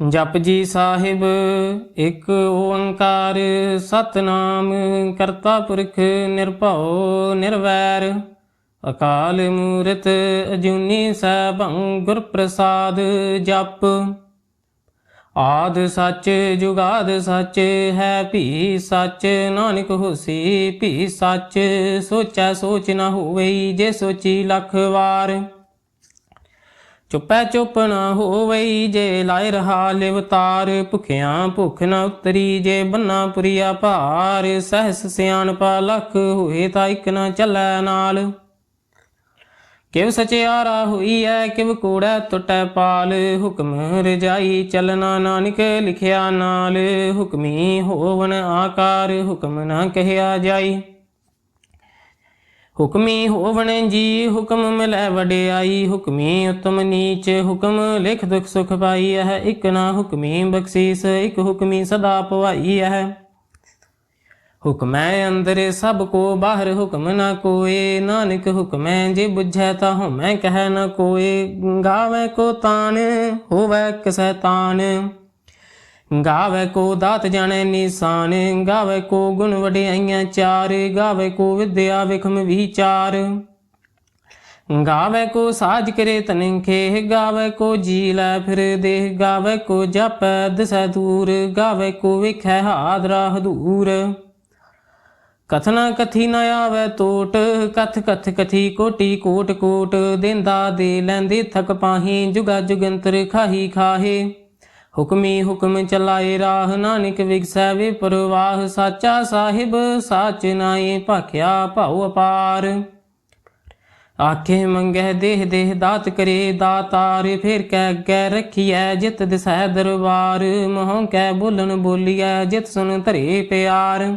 ਜਪ ਜੀ ਸਾਹਿਬ, ਇੱਕ ਓੰਕਾਰ ਸਤਨਾਮ, ਕਰਤਾ ਪੁਰਖ ਨਿਰਭਉ ਨਿਰਵੈਰ। ਅਕਾਲ ਮੂਰਤ ਅਜੂਨੀ ਸੈਭੰ ਗੁਰ ਪ੍ਰਸਾਦ ਜਪ। ਆਦ ਸੱਚ, ਜੁਗਾਦ ਸੱਚ, ਹੈ ਭੀ ਸੱਚ, ਨਾਨਕ ਹੋਸੀ ਭੀ ਸੱਚ। ਸੋਚੈ ਸੋਚ ਨਾ ਹੋਵੇ ਜੇ ਸੋਚੀ ਲੱਖ ਵਾਰ। ਚੁੱਪੈ ਚੁੱਪ ਨਾ ਹੋਵਈ ਜੇ ਲਾਇ ਰਹਾ ਲਿਵਤਾਰ ਭੁਖਿਆਂ ਭੁਖ ਨਾ ਉਤਰੀ ਜੇ ਬੰਨਾ ਪੁਰੀਆ ਭਾਰ, ਸਹਸ ਸਿਆਣਪਾ ਲਖ ਹੋਏ ਤਾਂ ਇਕ ਨਾ ਚੱਲੈ ਨਾਲ। ਕਿਵ ਸਚਿਆਰਾ ਹੋਈ ਐ, ਕਿਵ ਕੂੜੈ ਟੁੱਟੈ ਪਾਲ, ਹੁਕਮ ਰਜਾਈ ਚਲਨਾ ਨਾਨਕ ਲਿਖਿਆ ਨਾਲ, ਹੁਕਮੀ ਹੋਵਨ ਆਕਾਰ, ਹੁਕਮ ਨਾ ਕਹਿਆ ਜਾਈ। ਹੁਕਮੀ ਹੋਵਣ ਜੀ ਹੁਕਮ ਮਿਲੈ ਵਡਿਆਈ, ਹੁਕਮੀ ਉਤਮ ਨੀਚ ਹੁਕਮ, ਲਿਖ ਦੁਖ ਸੁਖ ਪਾਈ ਹੈ ਇਕ ਨਾ ਹੁਕਮੀ ਬਖਸ਼ੀਸ, ਇਕ ਹੁਕਮੀ ਸਦਾ ਪਵਾਈ ਹੈ ਹੁਕਮੈ ਅੰਦਰ ਸਭ ਕੋ, ਬਾਹਰ ਹੁਕਮ ਨਾ ਕੋਏ, ਨਾਨਕ ਹੁਕਮੈ ਜੇ ਬੁਝੈ ਤਾ ਹਉਮੈ ਕਹਿ ਨਾ ਕੋਏ, ਗਾਵੇ ਕੋ ਤਾਨ ਹੋਵੇ ਕਿਸੈ ਤਾਨ ਗਾਵੇ ਕੋ ਦਾਤ ਜਾਣੈ ਨਿਸ਼ਾਨ, ਗਾਵੇ ਕੋ ਗੁਣ ਵਡਿਆਈਆਂ ਚਾਰ, ਗਾਵੇ ਕੋ ਵਿਦਿਆ ਵਿਖਮ ਵਿਚਾਰ। ਗਾਵੇ ਕੋ ਸਾਜ ਕਰੇ ਤਨਖੇ, ਗਾਵੇ ਕੋ ਜੀ ਲੈ ਫਿਰ ਦੇਹ, ਗਾਵੇ ਕੋ ਜਪੈ ਦਸੈ ਦੂਰ, ਗਾਵੇ ਕੋ ਵਿਖੈ ਹਾਦਰਾ ਹਦੂਰ ਕਥਨਾ ਕਥੀ ਨ ਆਵੇ ਟੋਟ ਕਥ ਕਥ ਕਥੀ ਕੋਟੀ ਕੋਟ ਕੋਟ, ਦਿੰਦਾ ਦੇ ਲੈਂਦੇ ਥਕ ਪਾਹੀ, ਜੁਗਾ ਜੁਗੰਤਰ ਖਾਹੀ ਖਾਹੇ। ਹੁਕਮੀ ਹੁਕਮ ਚਲਾਏ ਰਾਹ ਨਾਨਕ ਵਿਗਸੈ ਵੇ ਪਰਵਾਹ ਸਾਚਾ ਸਾਹਿਬ ਸਾਚ ਨਾਏ ਭਾਖਿਆ ਭਾਉ ਅਪਾਰ। ਆਖੇ ਮੰਗੈ ਦੇਹ ਦੇਹ ਦਾਤ ਕਰੇ ਦਾਤਾਰ, ਫੇਰ ਕਹਿ ਅੱਗੇ ਰਖੀਐ ਜਿਤ ਦਿਸੈ ਦਰਬਾਰ, ਮੋਹ ਕੈ ਬੋਲਣ ਬੋਲੀਐ ਜਿਤ ਸੁਨ ਧਰੇ ਪਿਆਰ।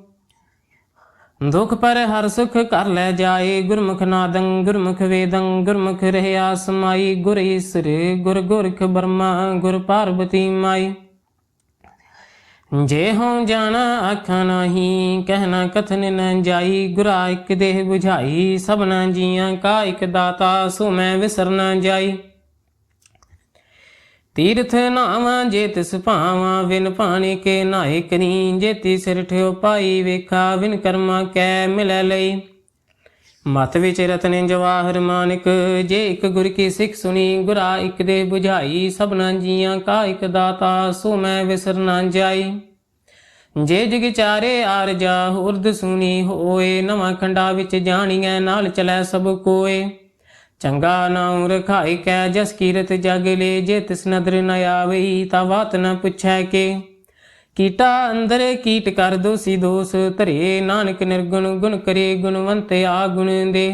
ਦੁਖ ਪਰ ਹਰ ਸੁਖ ਕਰ ਲੈ ਜਾਏ, ਗੁਰਮੁਖ ਨਾਦੰ, ਗੁਰਮੁਖ ਵੇਦੰ, ਗੁਰਮੁਖ ਰਹਿਆ ਸਮਾਈ, ਗੁਰ ਈਸਰ, ਗੁਰ ਗੁਰਖ ਬਰਮਾ, ਗੁਰ ਪਾਰਬਤੀ ਮਾਈ। ਜੇ ਹਉ ਜਾਣਾ ਆਖਾਂ ਨਹੀਂ ਕਹਿਣਾ ਕਥਨ ਨ ਜਾਈ, ਗੁਰਾ ਇਕ ਦੇਹ 부ਝਾਈ ਸਭਨਾ ਜੀਆਂ ਕਾ ਇਕ ਦਾਤਾ, ਸੋ ਮੈਂ ਵਿਸਰ ਜਾਈ। ਤੀਰਥ ਨਾਵਾਂ ਜੇ ਤਿਸ ਭਾਵਾਂ ਵਿਨ ਪਾਣੀ ਕੇ ਨਾਏ ਕਰੀ। ਜੇ ਤੀ ਸਿਰ ਠਿਓ ਪਾਈ ਵੇਖਾ ਵਿਨ ਕਰਮਾ ਕੈ ਮਿਲੈ ਲਈ। ਮਤ ਵਿੱਚ ਰਤਨ ਜਵਾਹਰ ਮਾਨਿਕ, ਜੇ ਇੱਕ ਗੁਰ ਕੀ ਸਿੱਖ ਸੁਣੀ, ਗੁਰਾ ਇੱਕ ਦੇ 부ਝਾਈ ਸਭਨਾ ਜੀਆਂ ਕਾ ਇੱਕ ਦਾਤਾ, ਸੋ ਮੈਂ ਵਿਸਰ ਨਾ ਜਾਈ। ਜੇ ਜਗ ਚਾਰੇ ਆਰਜਾ ਉਰਦ ਸੁਣੀ ਹੋਏ, ਨਵਾਂ ਖੰਡਾ ਵਿੱਚ ਜਾਣੀਐ, ਨਾਲ ਚਲੈ ਸਭ ਕੋਏ। ਚੰਗਾ ਨਾਉ ਰਖਾਈ ਕੈ ਜਸ ਕੀਰਤ ਜਗ ਲੇ, ਜੇ ਤਿਸ ਨਦਰ ਨ ਆਵਈ ਤਾ ਬਾਤ ਨ ਪੁੱਛੈ ਕੇ। ਕੀਟਾ ਅੰਦਰ ਕੀਟ ਕਰ ਦੋਸੀ ਦੋਸ, ਧਰੇ ਨਾਨਕ ਨਿਰਗੁਣ ਗੁਣ ਕਰੇ ਗੁਣਵੰਤ ਆ ਗੁਣ ਦੇ।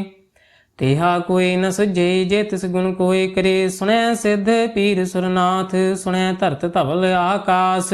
ਤੇਹਾ ਕੋਈ ਨ ਸੁਝੇ, ਜੇ ਤਿਸ ਗੁਣ ਕੋਏ ਕਰੇ, ਸੁਣੈ ਸਿੱਧ ਪੀਰ ਸੁਰਨਾਥ, ਸੁਣੈ ਧਰਤ ਧਵਲ ਆਕਾਸ।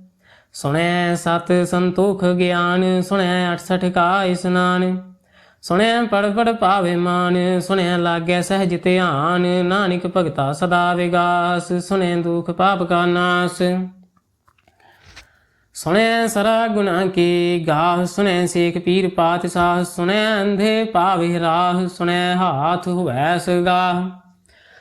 ਸੁਣੈ ਸਤ ਸੰਤੋਖ ਗਿਆਨ, ਸੁਣੈ 68 ਕਾ ਇਸਨਾਨ। ਸੁਣੈ ਪੜ ਪੜ ਪਾਵੇ ਮਾਨ, ਸੁਣੈ ਲਾਗੈ ਸਹਿਜ ਧਿਆਨ, ਨਾਨਕ ਭਗਤਾ ਸਦਾ ਵਿਗਾਸ, ਸੁਣੈ ਦੁਖ ਪਾਪ ਕਾ ਨਾਸ। ਸੁਣੈ ਸਰਾ ਗੁਨਾ ਕੀ ਗਾਹ, ਸੁਣੈ ਸੇਖ ਪੀਰ ਪਾਤਸ਼ਾਹ, ਸੁਣੈ ਅੰਧੇ ਪਾਵੇ ਰਾਹ, ਸੁਣੈ ਹਾਥ ਹੋਵੈ ਸਗਾਹ।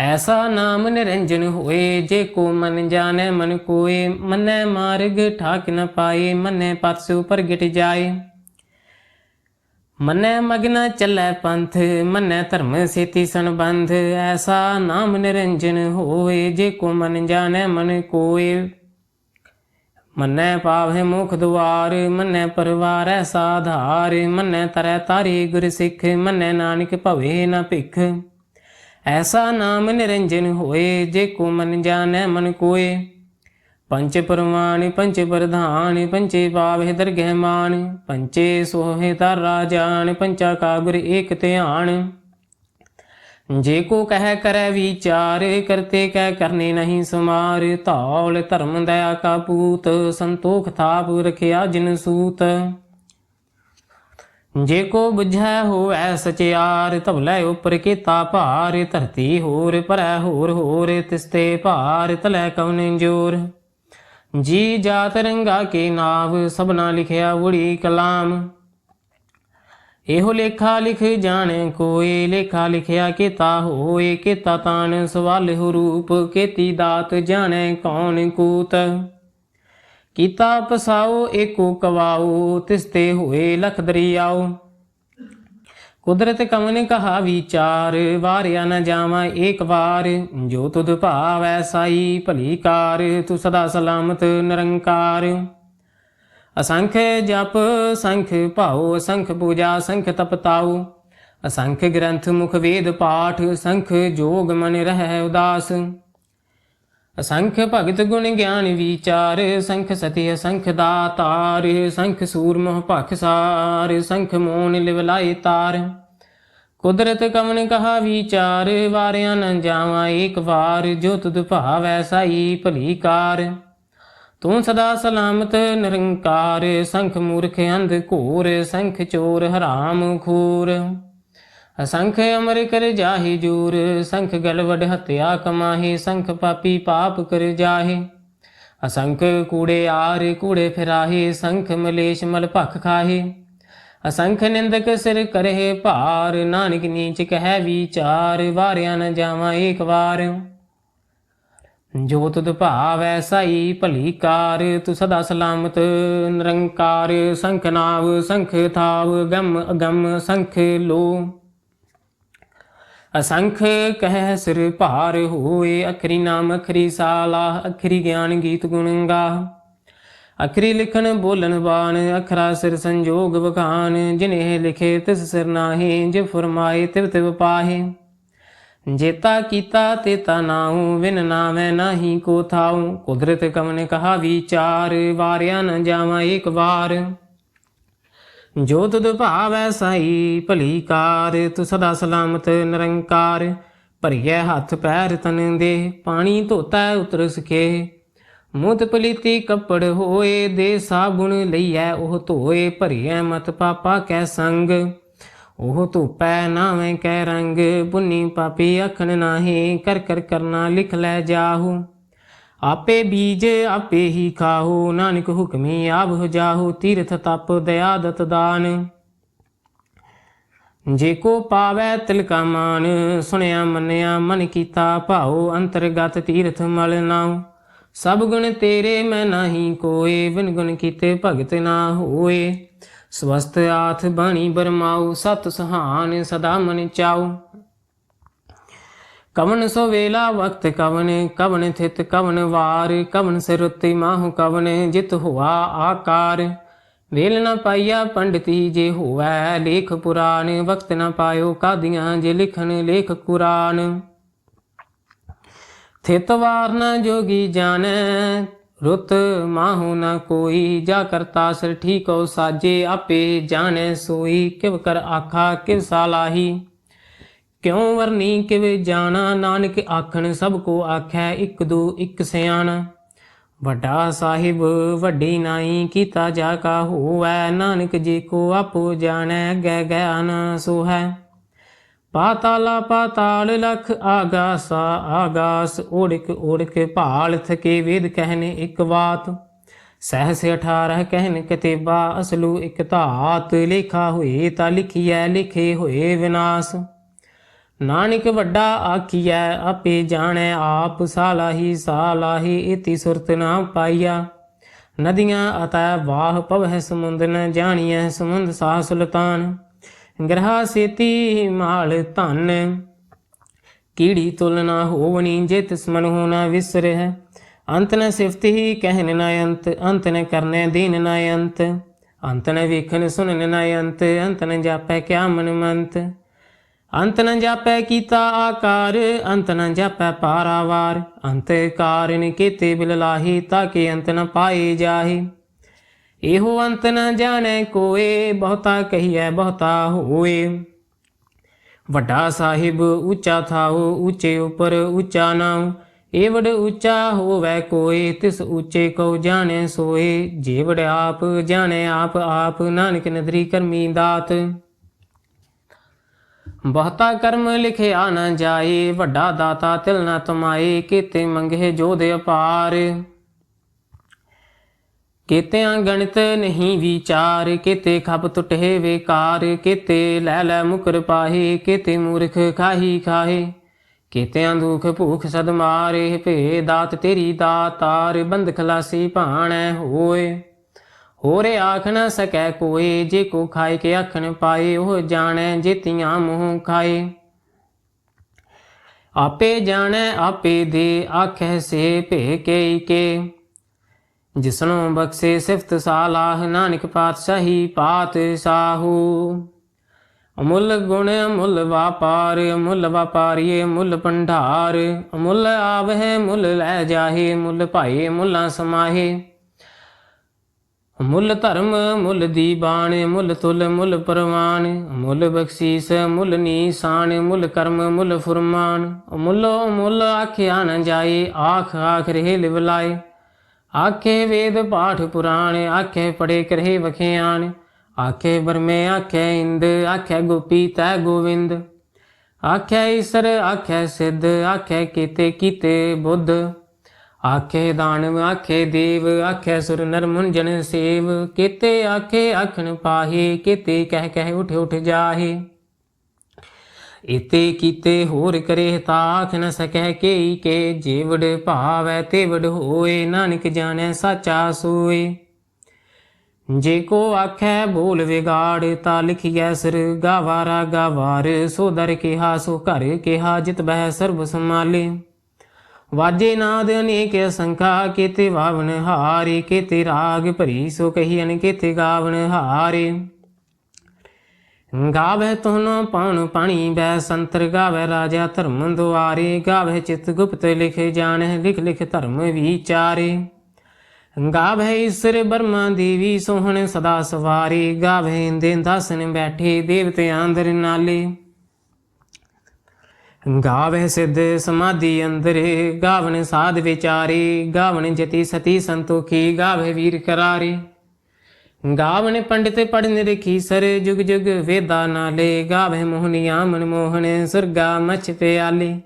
ਐਸਾ ਨਾਮ ਨਿਰੰਜਨ ਹੋਏ, ਜੇ ਕੋ ਮਨ ਜਾਣੈ ਮਨ ਕੋਏ, ਮੰਨੈ ਮਾਰਗ ਠਾਕ ਨ ਪਾਏ, ਮੰਨੈ ਪਤ ਪ੍ਰਗਟ ਜਾਏ। ਮੰਨੈ ਮਗਨ ਚੱਲੈ ਪੰਥ, ਮੰਨੈ ਧਰਮ ਸੇਤੀ ਸੰਬੰਧ, ਐਸਾ ਨਾਮ ਨਿਰੰਜਨ ਹੋਏ, ਜੇ ਕੋ ਮਨ ਜਾਣੈ ਮਨ ਕੋਏ। ਮੰਨੈ ਪਾਵਹਿ ਮੁਖ ਦੁਆਰ, ਮੰਨੈ ਪਰਵਾਰੈ ਸਾਧਾਰ, ਮੰਨੈ ਤਰੈ ਤਾਰੇ ਗੁਰ ਸਿੱਖ, ਮੰਨੈ ਨਾਨਕ ਭਵੇ ਨ ਭਿਖ। ਐਸਾ ਨਾਮ ਨਿਰੰਜਨ ਹੋਏ ਜੇ ਕੋ ਮਨ ਜਾਣੈ ਮਨ ਕੋਏ। ਪੰਚ ਪਰਮਾਨ ਪੰਚ ਪ੍ਰਧਾਨ, ਪੰਚੇ ਪਾਵਹਿ ਦਰਗਹਿ ਮਾਨ, ਪੰਚੇ ਸੋਹਿ ਤਾ ਰਾਜਾਨ ਪੰਚਾ ਕਾ ਏਕ ਧਿਆਨ। ਜੇ ਕੋ ਕਹਿ ਕਰੈ ਵਿਚਾਰ, ਕਰਤੇ ਕਹਿ ਕਰਨੇ ਨਹੀਂ ਸਮਾਰ। ਧੌਲ ਧਰਮ ਦਇਆ ਕਾ ਪੂਤ, ਸੰਤੋਖ ਥਾਪ ਰਖਿਆ ਜਿਨ ਸੂਤ। ਜੇ ਕੋ ਬੁਝੈ ਹੋਐ ਸਚਿਆਰ ਧਵਲੇ ਉਪਰ ਕੀਤਾ ਭਾਰ, ਧਰਤੀ ਹੋਰ ਪਰੈ ਹੋਰ ਹੋਰ ਤਿਸਤੇ ਭਾਰ ਤਲੈ ਕਵਨ ਜੋਰ ਜੀ ਜਾਤ ਰੰਗਾ ਕੇ ਨਾਵ, ਸਭਨਾ ਲਿਖਿਆ ਉੜੀ ਕਲਾਮ। ਇਹੋ ਲੇਖਾ ਲਿਖ ਜਾਣੇ ਕੋਏ, ਲੇਖਾ ਲਿਖਿਆ ਕੀਤਾ ਹੋਏ, ਕੀਤਾ ਤਾਨ ਸਵਾਲ ਰੂਪ ਕੀਤੀ ਦਾਤ ਜਾਣੇ ਕੌਣ ਕੂਤ। ਕੀਤਾ ਪਸਾਓ, ਏਕੋ ਕਵਾਓ ਤਿਸਤੇ ਹੋਏ ਲਖ ਦਰਿਆਓ। ਕੁਦਰਤ ਕਮਨ ਕਹਾ ਵਿਚਾਰ ਵਾਰਿਆ ਨ ਜਾਵਾਂ ਏਕ ਵਾਰ। ਜੋ ਤੁਧ ਭਾਵੈ ਸਾਈ, ਭਲੀ ਕਾਰ, ਤੂੰ ਸਦਾ ਸਲਾਮਤ ਨਿਰੰਕਾਰ। ਅਸੰਖ ਜਪ, ਸੰਖ ਭਾਉ, ਅਸੰਖ ਪੂਜਾ, ਸੰਖ ਤਪਤਾਉ। ਅਸੰਖ ਗ੍ਰੰਥ ਮੁਖ ਵੇਦ ਪਾਠ, ਸੰਖ ਜੋਗ ਮਨ ਰਹਿ ਉਦਾਸ। ਅਸੰਖ ਭਗਤ ਗੁਣ ਗਿਆਨ ਵਿਚਾਰ, ਸੰਖ ਸਤੀ ਅਸੰਖ ਦਾਤਾਰ, ਸੰਖ ਸੂਰ ਮੋਹ ਭਖ ਸਾਰ, ਸੰਖ ਮੋਨ ਲਿਵਲਾਇ ਤਾਰ। ਕੁਦਰਤ ਕਮਨ ਕਹਾ ਵਿਚਾਰ, ਵਾਰਿਆ ਨ ਜਾਵਾਂ ਏਕ ਵਾਰ, ਜੋ ਤੁਧ ਭਾਵੈ ਸਾਈ ਭਲੀ ਕਾਰ। ਤੂੰ ਸਦਾ ਸਲਾਮਤ ਨਿਰੰਕਾਰ, ਸੰਖ ਮੂਰਖ ਅੰਧ ਘੋਰ, ਸੰਖ ਚੋਰ ਹਰਾਮ ਖੂਰ। ਅਸੰਖ ਅਮਰ ਕਰ ਜਾਹੀ ਜੂਰ, ਸੰਖ ਗਲ ਹਤਿਆ ਕਮਾਹੀ, ਸੰਖ ਪਾਪੀ ਪਾਪ ਕਰ ਜਾਹੇ। ਅਸੰਖ ਕੂੜੇ ਆਰ ਕੂੜੇ ਫਿਰਾਹੇ, ਸੰਖ ਮਲੇਸ਼ ਮਲ ਭਖ ਖਾਹੇ। ਅਸੰਖ ਨਿੰਦਕ ਸਿਰ ਕਰਹਿ ਭਾਰ, ਨਾਨਕ ਨੀਚ ਕਹਿ ਵਿਚਾਰ, ਵਾਰਿਆ ਨ ਜਾਵਾਂ ਏਕ ਵਾਰ। ਜੋ ਤੁਧ ਭਾਵੈ ਸਾਈ ਭਲੀ ਕਾਰ ਤੂੰ ਸਦਾ ਸਲਾਮਤ ਨਿਰੰਕਾਰ। ਸੰਖ ਨਾਵ, ਸੰਖ ਥਾਵ, ਗਮ ਅਗਮ, ਸੰਖ ਲੋ। ਅਸੰਖ ਕਹਿ ਸਿਰ ਭਾਰ ਹੋਏ, ਅਖਰੀ ਨਾਮ, ਅਖਰੀ ਸਾਲਾ, ਅਖਰੀ ਗਿਆਨ ਗੀਤ ਗੁਣ ਗਾ। ਅਖਰੀ ਲਿਖਣ ਬੋਲਣ ਬਾਣ, ਅਖਰਾ ਸਿਰ ਸੰਜੋਗ ਵਖਾਨ ਜਿਨੇ ਲਿਖੇ ਤਿਸ ਸਿਰ ਨਾਹੀ ਜੇ ਫਰਮਾਏ ਤਿਵ ਤਿਵ ਪਾਹੇ। ਜੇਤਾ ਕੀਤਾ ਤੇਤਾ ਨਾਉ, ਵਿਨ ਨਾਵੇਂ ਨਾਹੀ ਕੋ ਥਾਉ। ਕੁਦਰਤ ਕਮਨ ਕਹਾ ਵਿਚਾਰ, ਵਾਰਿਆ ਨ ਜਾਵਾਂ ਏਕ ਵਾਰ। ਜੋ ਤੁਧ ਭਾਵੈ ਸਾਈ, ਭਲੀ ਕਾਰ, ਤੂੰ ਸਦਾ ਸਲਾਮਤ ਨਿਰੰਕਾਰ। ਭਰੀਐ ਹੱਥ ਪੈਰ ਤਨ ਦੇ, ਪਾਣੀ ਧੋਤਾ ਉਤਰ ਸਕੇ। ਮੁਤ ਪਲੀਤੀ ਕੱਪੜ ਹੋਏ, ਦੇ ਸਾਬੁਣ ਲਈਐ ਉਹ ਧੋਏ। ਭਰੀਐ ਮਤ ਪਾਪਾ ਕੈ ਸੰਗ, ਉਹ ਧੂਪੈ ਨਾਵੇਂ ਕੈ ਰੰਗ। ਪੁੰਨੀ ਪਾਪੀ ਅਖਣ ਨਾਹੀ, ਕਰ ਕਰ ਕਰਨਾ ਲਿਖ ਲੈ ਜਾਹੂ। ਆਪੇ ਬੀਜ ਆਪੇ ਹੀ ਖਾਹੋ ਨਾਨਕ ਹੁਕਮੀ ਆਪ ਜਾਹੋ ਤੀਰਥ ਤਪ ਦਇਆ ਦਤ ਦਾਨ। ਜੇ ਕੋ ਪਾਵੈ ਤਿਲਕਾ ਮਾਨ, ਸੁਣਿਆ ਮੰਨਿਆ ਮਨ ਕੀਤਾ ਭਾਉ, ਅੰਤਰਗਤ ਤੀਰਥ ਮਲ ਨਾਉ। ਸਭ ਗੁਣ ਤੇਰੇ ਮੈਂ ਨਾਹੀ ਕੋਏ, ਬਿਨ ਗੁਣ ਕੀਤੇ ਭਗਤ ਨਾ ਹੋਏ। ਸਵਸਤ ਆਥ ਬਾਣੀ ਬਰਮਾਉ, ਸਤ ਸਹਾਨ ਸਦਾ ਮਨ ਚਾਉ। ਕਵਨ ਸੋ ਵੇਲਾ ਵਕਤ ਕਵਨ ਕਵਨ ਥਿਤ ਕਵਨ ਵਾਰ ਕਵਨ ਸਿਰੁੱਤੀ ਮਾਹੁ ਕਵਨ ਜਿਤ ਹੁਆ ਆਕਾਰ। ਵੇਲ ਨਾ ਪਾਈਆ ਪੰਡਤੀ ਜੇ ਹੋਵੈ ਲੇਖ ਪੁਰਾਣ, ਵਕਤ ਨਾ ਪਾਇਓ ਕਾਦੀਆਂ ਜੇ ਲਿਖਣ ਲੇਖ ਕੁਰਾਨ। ਥਿਤ ਵਾਰ ਨਾ ਜੋਗੀ ਜਾਣੈ, ਰੁਤ ਮਾਹੁ ਨਾ ਕੋਈ, ਜਾ ਕਰਤਾ ਸਿਰ ਠੀਕੋ ਸਾਜੇ, ਆਪੇ ਜਾਣੈ ਸੋਈ, ਕਿਵ ਕਰ ਆਖਾ, ਕਿਵ ਸਾਲਾਹੀ ਕਿਉ ਵਰਨੀ ਕਿਵੇ ਜਾਣਾ? ਨਾਨਕ ਆਖਣ, ਸਭ ਕੋ ਆਖੈ ਇੱਕ ਦੋ ਇੱਕ ਸਿਆਣਾ। ਵੱਡਾ ਸਾਹਿਬ, ਵੱਡੀ ਨਾਈ ਕੀਤਾ ਜਾ ਕਾ ਹੋਵੈ। ਨਾਨਕ ਜੀ ਕੋ ਆਪੋ ਜਾਣੈ ਗੈ ਗਿਆਨ ਸੋ ਪਾਤਾਲਾ ਪਾਤਾਲ ਲਖ ਆਗਾਸਾ, ਆਗਾਸ ਓੜਕ ਓੜਕ ਭਾਲ ਥਕੇ ਵੇਦ ਕਹਿਨੇ ਇੱਕ ਬਾਤ। ਸਹਸ 18 ਕਹਿਨ ਕਤੇਬਾ, ਅਸਲੂ ਇਕ ਧਾਤ। ਲੇਖਾ ਹੋਏ ਤਾਂ ਲਿਖੀਐ, ਲਿਖੇ ਹੋਏ ਵਿਨਾਸ਼। ਨਾਨਕ ਵੱਡਾ ਆਖੀਐ, ਆਪੇ ਜਾਣੈ ਆਪ ਸਾਲਾਹੀ ਸਾਲਾਹੀ ਇਤੀ ਸੁਰਤ ਨਾ ਪਾਈਆ। ਨਦੀਆਂ ਅਤੈ ਵਾਹ ਪਵਹਿ ਸਮੁੰਦ, ਨ ਜਾਣੀਐ ਸਮੁੰਦ ਸਾ ਸੁਲਤਾਨ। ਗ੍ਰਹਾ ਸੇਤੀ ਮਾਲ ਧਨ, ਕੀੜੀ ਤੁਲਨਾ ਹੋਵਣੀ ਜੇ ਤਿਸ ਮਨ ਹੋਣਾ ਵਿਸਰਹਿ। ਅੰਤ ਨ ਸਿਫਤਿ ਕਹਿਨ ਨ ਅੰਤ ਅੰਤ ਨ ਕਰਨੇ ਦੀਨ ਨ ਅੰਤ। ਅੰਤ ਨ ਵੇਖਣ ਸੁਨਨ ਨ ਅੰਤ ਅੰਤ ਨ ਜਾਪੈ ਕਿਆ ਮਨ ਮੰਤ। ਅੰਤ ਨ ਜਾਪੈ ਕੀਤਾ ਆਕਾਰ, ਅੰਤ ਨ ਜਾਪੈ ਪਾਰਾਵਾਰ। ਅੰਤ ਕਾਰਨ ਕੀਤੇ ਬਿਲ ਲਾਹੀ, ਤਾਕੇ ਅੰਤ ਨ ਪਾਏ ਜਾਹੀ। ਇਹੋ ਅੰਤ ਨ ਜਾਣੈ ਕੋਏ, ਬਹੁਤਾ ਕਹੀਐ, ਬਹੁਤਾ ਹੋਏ। ਵੱਡਾ ਸਾਹਿਬ ਉੱਚਾ ਥਾਉ, ਉੱਚੇ ਉਪਰ ਉੱਚਾ ਨਾਉ। ਏਵੜ ਉੱਚਾ ਹੋਵੈ ਕੋਏ, ਤਿਸ ਉੱਚੇ ਕੋ ਜਾਣੈ ਸੋਏ। ਜੇਵੜ ਆਪ, ਜਾਣੈ ਆਪ ਆਪ, ਨਾਨਕ ਨਦਰੀ ਕਰਮੀ ਦਾਤ। ਬਹੁਤਾ ਕਰਮ ਲਿਖਿਆ ਨਾ ਜਾਏ, ਵੱਡਾ ਦਾਤਾ ਤਿਲ ਨਾ ਤਮਾਏ, ਕੀਤੇ ਮੰਗੇ ਜੋਧ ਅਪਾਰ। ਕੀਤਿਆਂ ਗਣਿਤ ਨਹੀਂ ਵਿਚਾਰ, ਕੀਤੇ ਖਪ ਟੁਟੇ ਵੇਕਾਰ, ਕੀਤੇ ਲੈ ਲੈ ਮੁਕਰ ਪਾਹੇ, ਕੀਤੇ ਮੂਰਖ ਖਾਹੀ ਖਾਹੇ। ਕੀਤਿਆਂ ਦੁਖ ਭੂਖ ਸਦ ਮਾਰੇ ਭੇ ਦਾਤ ਤੇਰੀ ਦਾਤਾਰ, ਬੰਦ ਖਲਾਸੀ ਭਾਣੈ ਹੋਏ। ਹੋਰੇ ਆਖ ਨ ਸਕੈ ਕੋਏ ਜੇ ਕੋ ਖਾਏ ਕੇ ਆਖਣ ਪਾਏ, ਉਹ ਜਾਣੈ ਜੇਤੀਆਂ ਮੂੰਹ ਖਾਏ। ਆਪੇ ਜਾਣੈ, ਆਪੇ ਦੇ ਆਖੈ ਸੇ ਭੇ ਕੇ ਕੇ। ਜਿਸਨੂੰ ਬਖਸ਼ੇ ਸਿਫਤ ਸਾਲਾਹ, ਨਾਨਕ ਪਾਤਸ਼ਾਹੀ ਪਾਤ ਸਾਹੂ। ਅਮੁੱਲ ਗੁਣ, ਅਮੁੱਲ ਵਾਪਾਰ, ਅਮੁੱਲ ਵਪਾਰੀਏ ਮੁੱਲ ਭੰਡਾਰ। ਅਮੁੱਲ ਆਵਹਿ ਮੁੱਲ ਲੈ ਜਾਹੇ ਮੁੱਲ ਭਾਏ ਮੁੱਲਾਂ ਸਮਾਹੇ। ਮੁੱਲ ਧਰਮ, ਮੁੱਲ ਦੀਬਾਨ, ਮੁੱਲ ਤੁਲ, ਮੁੱਲ ਪਰਵਾਨ। ਮੁੱਲ ਬਖਸ਼ੀਸ, ਮੁੱਲ ਨੀਸਾਨ, ਮੁੱਲ ਕਰਮ, ਮੁੱਲ ਫੁਰਮਾਨ। ਮੁੱਲ ਮੁੱਲ ਆਖਿਆ ਨ ਜਾਏ, ਆਖ ਆਖ ਰਹੇ ਲਿਵਲਾਏ ਆਖੇ ਵੇਦ ਪਾਠ ਪੁਰਾਣ, ਆਖੇ ਪੜੇ ਕਰਹਿ ਵਖਿਆਨ। ਆਖੇ ਬਰਮੇ ਆਖੇ ਇੰਦ, ਆਖੇ ਗੋਪੀ ਤੈ ਗੋਵਿੰਦ। ਆਖੇ ਈਸਰ, ਆਖੇ ਸਿੱਧ, ਆਖੇ ਕੀਤੇ ਕੀਤੇ ਬੁੱਧ। ਆਖੇ ਦਾਨਵ ਆਖੇ ਦੇਵ, ਆਖੇ ਸੁਰ ਨਰ ਮੁੰਜਨ ਸੇਵ। ਕੀਤੇ ਆਖੇ ਆਖਣ ਪਾਹੇ, ਕੀਤੇ ਕਹਿ ਕਹਿ ਉਠ ਉਠ ਜਾਹੇ। ਇਤੇ ਕੀਤੇ ਹੋਰ ਕਰੇ ਤਾ ਆਖ ਨ ਸਕੈ ਕੇਈ ਕੇ, ਜੀਵੜ ਭਾਵੈ ਤੇਵੜ ਹੋਏ, ਨਾਨਕ ਜਾਣੈ ਸਾਚਾ ਸੋਏ। ਜੇ ਕੋ ਆਖੈ ਬੋਲ ਵਿਗਾੜ, ਤਾ ਲਿਖਿਐ ਸਿਰ ਗਾਵਾਰਾ ਗਾਵਾਰ। ਸੋ ਦਰ ਕਿਹਾ, ਸੋ ਘਰ ਕਿਹਾ, ਜਿਤ ਬਹਿ ਸਰਬ ਸੰਮਾਲੇ ਵਾਜੇ ਨਾਦ ਅਨੇਕ ਸੰਖਾ, ਕੀਤੇ ਵਾਵਨ ਹਾਰੇ, ਕੀਤੇ ਰਾਗ ਭਰੀ, ਸੋ ਕਹੀ ਕੀਤੇ ਗਾਵਨ ਹਾਰੇ। ਗਾਵੇ ਤੁਨ ਪਾਣ ਪਾਣੀ ਬੈ ਸੰਤਰ ਗਾਵੇ ਰਾਜਾ ਧਰਮ ਦੁਆਰੇ। ਗਾਵੇ ਚਿਤ ਗੁਪਤ ਲਿਖੇ ਜਾਣੈ ਲਿਖ ਲਿਖ ਧਰਮ ਵਿਚਾਰੇ। ਗਾਵੇ ਈਸਰ ਬਰਮਾ ਦੇਵੀ, ਸੋਹਣ ਸਦਾ ਸਵਾਰੀ। ਗਾਵੇ ਇੰਦੇ ਦਾਸਨ ਬੈਠੇ ਦੇਵਤੇ ਆਂਦਰ ਨਾਲੇ। ਗਾਵੇ ਸਿੱਧ ਸਮਾਧੀ ਅੰਦਰੇ ਗਾਵਨ ਸਾਧ ਵਿਚਾਰੇ ਗਾਵਨ ਜਤੀ ਸਤੀ ਸੰਤੋਖੀ ਗਾਵੇ ਵੀਰ ਕਰਾਰੇ। ਗਾਵਨ ਪੰਡਿਤ ਪੜਨ ਰਖੀ ਸਰ, ਜੁਗ ਜੁਗ ਵੇਦਾ ਨਾਲੇ ਗਾਵੇ ਮੋਹਨੀਆ ਮਨ ਮੋਹਨ, ਸੁਰਗਾ ਮਛ ਪਿਆਲੇ।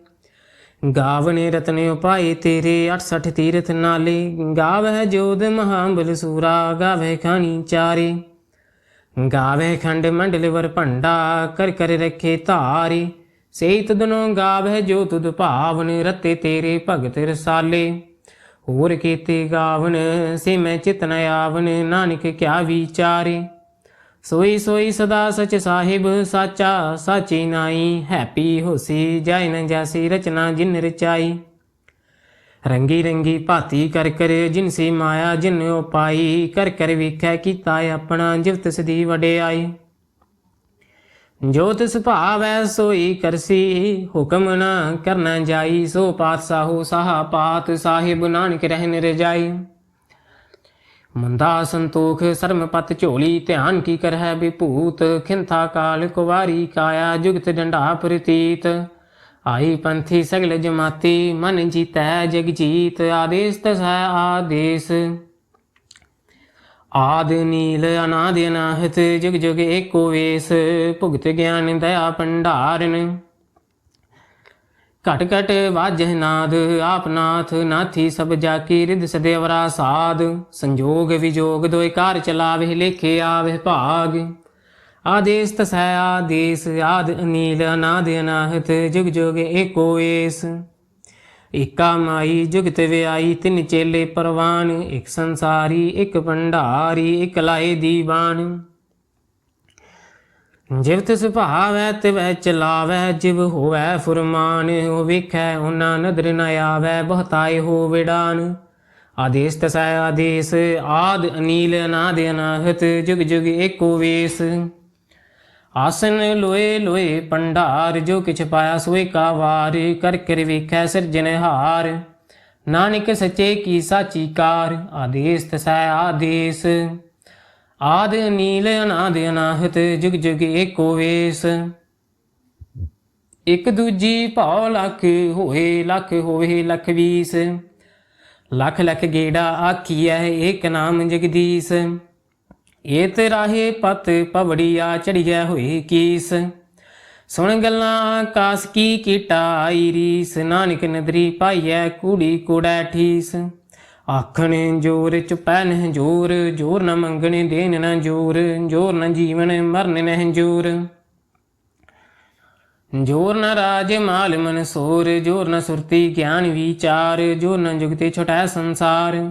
ਗਾਵਨੇ ਰਤਨ ਉਪਾਏ ਤੇਰੇ 68 ਤੀਰਥ ਨਾਲੇ। ਗਾਵੇ ਜੋਦ ਮਹਾਬਲ ਸੂਰਾ ਗਾਵੇ ਖਾਣੀ ਚਾਰੇ। ਗਾਵੇ ਖੰਡ ਮੰਡਲ ਵਰ ਭੰਡਾ, ਕਰ ਕਰ ਰੱਖੇ ਧਾਰੀ। ਸੇਈ ਤਦਨੋ ਗਾਵੇ ਜੋ ਤੁਧ ਭਾਵਨ ਰਤੇ ਤੇਰੇ ਭਗਤ ਰਸਾਲੇ। ਹੋਰ ਕੀਤੇ ਗਾਵਨ, ਸੇ ਮੈਂ ਚਿਤਨ ਆਵਨ, ਨਾਨਕ ਕਿਆ ਵਿਚਾਰੇ। ਸੋਈ ਸੋਈ ਸਦਾ ਸਚ ਸਾਹਿਬ, ਸਾਚਾ ਸਾਚੀ ਨਾਈ। ਹੈਪੀ ਹੋਸੀ ਜਾਇ ਨ ਜਾਸੀ ਰਚਨਾ ਜਿਨ ਰਚਾਈ। ਰੰਗੀ ਰੰਗੀ ਭਾਤੀ ਕਰ ਕਰ ਜਿਨ ਮਾਇਆ ਜਿਨ ਪਾਈ ਕਰ ਕਰ ਵੇਖੈ ਕੀਤਾ ਆਪਣਾ ਜਿਵਤ ਸਦੀ ਵਡਿਆਈ। ਜੋ ਤਿਸ ਭਾਵੈ ਸੋਈ ਕਰਸੀ, ਹੁਕਮ ਨਾ ਕਰਨਾ ਜਾਈ, ਸੋ ਪਾਤਸ਼ਾਹੋ ਸਾਹਾ ਪਾਤ, ਸਾਹਿਬ ਨਾਨਕ ਰਹਿਨ ਰਜਾਈ। ਮੰਦਾ ਸੰਤੋਖ ਸਰਮ ਪਤ ਝੋਲੀ, ਧਿਆਨ ਕੀ ਕਰਹਿ ਬਿਭੂਤ ਖਿੰਥਾ ਕਾਲ ਕੁਵਾਰੀ ਕਾਇਆ, ਜੁਗਤ ਡੰਡਾ ਪ੍ਰਤੀਤ। ਆਈ ਪੰਥੀ ਸਗਲ ਜਮਾਤੀ, ਮਨ ਜੀਤੈ ਜਗ ਜੀਤ, ਆਦੇਸ ਤਸੈ ਆਦੇਸ। ਆਦ ਨੀਲ ਅਨਾਦ ਅਨਾਹਤ ਜੁਗ ਜੁਗ ਏਕੋ ਵੇਸ, ਭੁਗਤ ਗਿਆਨ ਦਇਆ ਭੰਡਾਰਨ। ਘਟ ਘਟ ਵਾਜਹਿ ਨਾਦ, ਆਪ ਨਾਥੀ ਸਭ ਜਾ ਕੀ ਰਿਧ ਸਦੇਵਰਾ ਸਾਧ ਸੰਜੋਗ ਵਿਜੋਗ ਦੋਇ ਕਾਰ ਚਲਾਵੇ ਲੇਖੇ ਆਵੇ ਭਾਗ। ਆਦੇਸ ਤਸੈ ਆਦੇਸ, ਆਦ ਅਨੀਲ ਅਨਾਦ ਅਨਾਹਤ ਜੁਗ ਜੁਗ ਏਕੋ ਏਸ ਏਕਾ ਮਾਈ ਜੁਗਤ ਵਿਆਈ ਤਿੰਨ ਚੇਲੇ ਪਰਵਾਨ, ਇੱਕ ਸੰਸਾਰੀ, ਇੱਕ ਭੰਡਾਰੀ, ਇੱਕ ਲਾਏ ਦੀਵਾਨ। ਜਿਵ ਤਿਸ ਭਾਵੈ ਤਿਵੈ ਚਲਾਵੈ, ਜਿਵ ਹੋਵੈ ਫੁਰਮਾਨ, ਉਹ ਵੇਖੈ ਉਹਨਾਂ ਨਦਰ ਨ ਆਵੈ, ਬਹੁਤਾਏ ਹੋ ਵਿਡਾਨ ਆਦੇਸ ਤਸੈ ਆਦੇਸ, ਆਦ ਅਨੀਲ ਅਨਾਦ ਅਨਾਹਤ, ਜੁਗ ਜੁਗ ਏਕੋ ਵੇਸ। ਆਸਨ ਲੋਏ ਲੋਏ ਪੰਡਾਰ, ਜੋ ਕਿਛ ਪਾਇਆ ਸੋਏ ਕਾ ਵਾਰ ਕਰ ਕਰ ਵੇਖੈ ਸਿਰਜਨਹਾਰ ਨਾਨਕ ਸੱਚੇ ਕੀ ਸਾਚੀ ਕਾਰ, ਆਦੇਸ ਤਸੈ ਆਦੇਸ। ਆਦ ਨੀਲ ਅਨਾਦ ਅਨਾਹਤ, ਜੁਗ ਜੁਗ ਏਕੋ ਵੇਸ। ਇਕ ਦੂਜੀ ਭਾਉ ਲੱਖ ਹੋਏ, ਲੱਖ ਹੋਵੇ ਲੱਖ ਵੀਸ। ਲੱਖ ਲੱਖ ਗੇੜਾ ਆਖੀਐ, ਏਕ ਨਾਮ ਜਗਦੀਸ਼। ਏ ਤੇ ਰਾਹੇ ਪਤ ਪਵੜੀਆ ਚੜੀਐ ਹੋਏ ਕੀਸ। ਸੁਣ ਗੱਲਾਂ ਆਕਾਸ ਕੀ ਕੀਟਾਈ ਰੀਸ। ਨਾਨਕ ਨਦਰੀ ਪਾਈਐ ਕੂੜੀ ਕੂੜੈ ਠੀਸ। ਆਖਣ ਜੋਰ ਚੁਪੈ ਨਹਿ ਜੋਰ ਜੋਰ ਨ ਮੰਗਣੇ ਦੇਨ ਨ ਜੋਰ ਜੋਰ ਨ ਜੀਵਨ ਮਰਨ ਨਹਿ ਜੋਰ। ਜੋਰ ਨ ਰਾਜ ਮਾਲ ਮਨ ਸੋਰ, ਜੋਰ ਨ ਸੁਰਤੀ ਗਿਆਨ ਵਿਚਾਰ, ਜੋਰ ਨ ਜੁਗਤੇ ਛਟੈ ਸੰਸਾਰ।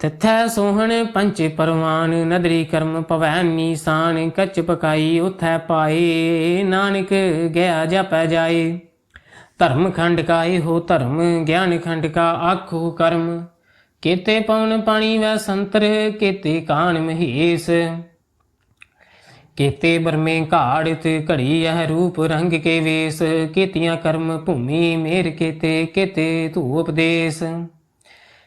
ਤਥੈ ਸੋਹਣ ਪੰਚ ਪਰਵਾਨ, ਨਦਰੀ ਕਰਮ ਪਵੈ ਨੀਸਾਨ ਕੱਚ ਪਕਾਈ ਉਥੈ ਪਾਏ, ਨਾਨਕ ਗਿਆ ਜਪੈ ਜਾਏ। ਧਰਮ ਖੰਡ ਕਾ ਇਹੋ ਧਰਮ, ਗਿਆਨ ਖੰਡ ਕਾ ਆਖੋ ਕਰਮ। ਕੇਤੇ ਪਵਨ ਪਾਣੀ ਵੈ ਸੰਤਰ, ਕੇਤੇ ਕਾਨ ਮਹੇਸ। ਕੇਤੇ ਬਰਮੇ ਘਾੜਤ ਘੜੀ ਇਹ ਰੂਪ ਰੰਗ ਕੇ ਵੇਸ। ਕੇਤੀਆਂ ਕਰਮ ਭੂਮੀ ਮੇਰ ਕੇਤੇ ਕੇਤੇ ਧੂ ਉਪਦੇਸ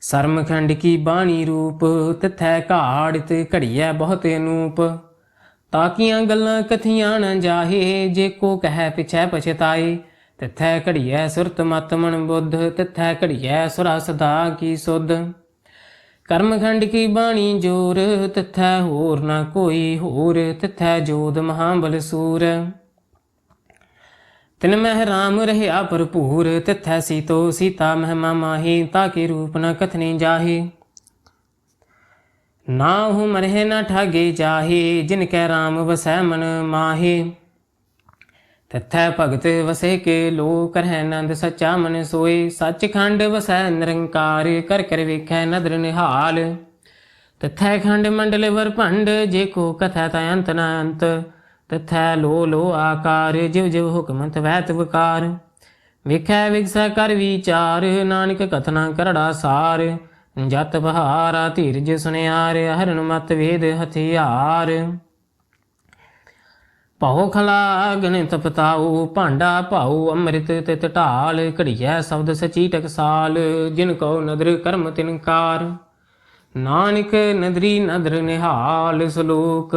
ਸਰਮਖੰਡ ਕੀ ਬਾਣੀ ਰੂਪ, ਤਿਥੈ ਘਾੜਤ ਘੜੀਐ ਬਹੁਤ ਅਨੂਪ। ਤਾਕੀਆਂ ਗੱਲਾਂ ਕਥੀਆਂ ਨਾ ਜਾਹੇ, ਜੇ ਕੋ ਕਹੈ ਪਿਛੈ ਪਛਤਾਏ। ਤਿਥੈ ਘੜੀਐ ਸੁਰਤ ਮਤ ਮਨ ਬੁੱਧ, ਤਿਥੈ ਘੜੀਐ ਸੁਰਾ ਸਦਾ ਕੀ ਸੁਧ। ਕਰਮਖੰਡ ਕੀ ਬਾਣੀ ਜੋਰ, ਤਿਥੈ ਹੋਰ ਨਾ ਕੋਈ ਹੋਰ, ਤਿਥੈ ਜੋਦ ਮਹਾਬਲ ਸੂਰ। ਤਿਨ ਮਹਿ ਰਾਮ ਰਹਿਆ ਭਰਪੂਰ, ਤਿਥੈ ਸੀਤੋ ਸੀਤਾ ਮਹਿਮਾ ਮਾਹੀ ਤਾਕੇ ਰੂਪ ਨ ਕਥਨੇ ਜਾਹੇ। ਨਾ ਹੂ ਮਰਹਿ ਨ ਠਾਗੇ ਜਾਹੇ, ਜਿਨ ਕੈ ਰਾਮ ਵਸੈ ਮਨ ਮਾਹੇ। ਤਥੈ ਭਗਤ ਵਸੇ ਕੇ ਲੋ ਕਰਹਿ ਨੰਦ ਸੱਚਾ ਮਨ ਸੋਏ ਸੱਚਖੰਡ ਵਸੈ ਨਿਰੰਕਾਰ, ਕਰ ਕਰ ਵੇਖੈ ਨਦਰ ਨਿਹਾਲ। ਤਥੈ ਖੰਡ ਮੰਡਲ ਵਰ ਭੰਡ, ਜੇ ਕੋ ਕਥਾ ਤਾ ਅੰਤ ਨ ਅੰਤ। ਤਥੈ ਲੋ ਲੋ ਆਕਾਰ ਜਿਵ ਜਿਵ ਹੁਕਮ ਤਵੈਤ ਵਕਾਰ ਵੇਖੈ ਵਿਗਸੈ ਕਰ ਵਿਚਾਰ, ਨਾਨਕ ਕਥਨਾ ਕਰੜਾ ਸਾਰ। ਜਤ ਬਹਾਰਾ ਧੀਰਜ ਸੁਨਿਆਰ, ਹਰਨ ਮਤ ਵੇਦ ਹਥਿਆਰ। ਭਉ ਖਲਾ ਗਣ ਤਪਤਾਉ, ਭਾਂਡਾ ਭਾਉ ਅੰਮ੍ਰਿਤ ਤਿਤ ਢਾਲ। ਘੜੀਐ ਸ਼ਬਦ ਸਚੀ ਟਕਸਾਲ, ਜਿਨ ਕੋ ਨਦਰ ਕਰਮ ਤਿਨਕਾਰ। ਨਾਨਕ ਨਦਰੀ ਨਦਰ ਨਿਹਾਲ ਸਲੋਕ।